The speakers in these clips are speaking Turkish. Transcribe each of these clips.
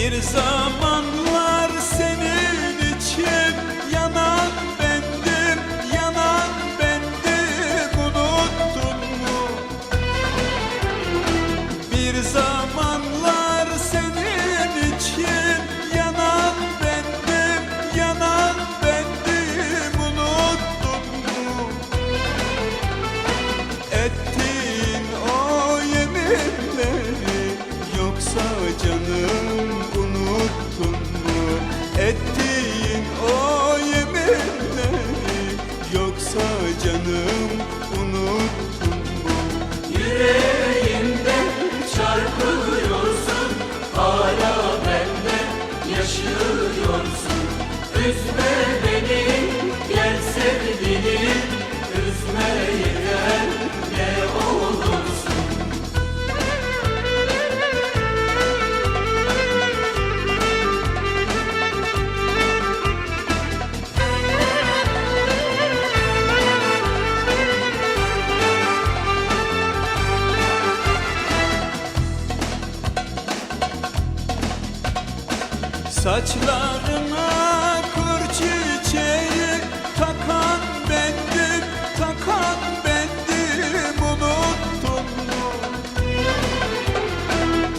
bir zamanlar Saçlarına kır çiçeği takan bendim, takan bendim unuttun mu?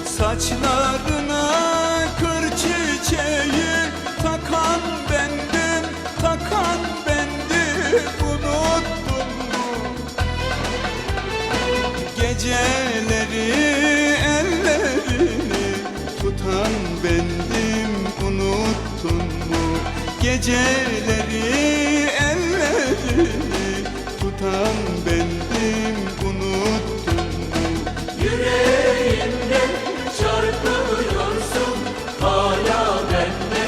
Saçlarına kır çiçeği takan bendim, takan bendim unuttun Geceleri ellerini tutan bendim unuttun mu? Yüreğimde çarpıyorsun Hala bende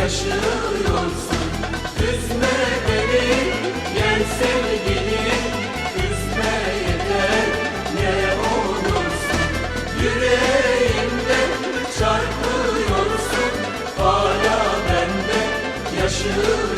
yaşıyorsun Üzme yaşıyorsun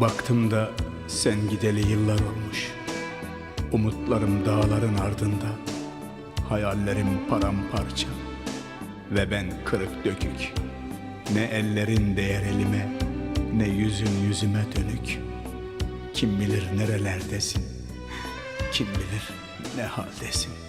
Baktım da sen gideli yıllar olmuş. Umutlarım dağların ardında. Hayallerim paramparça. Ve ben kırık dökük. Ne ellerin değer elime Ne yüzün yüzüme dönük. Kim bilir nerelerdesin? Kim bilir ne haldesin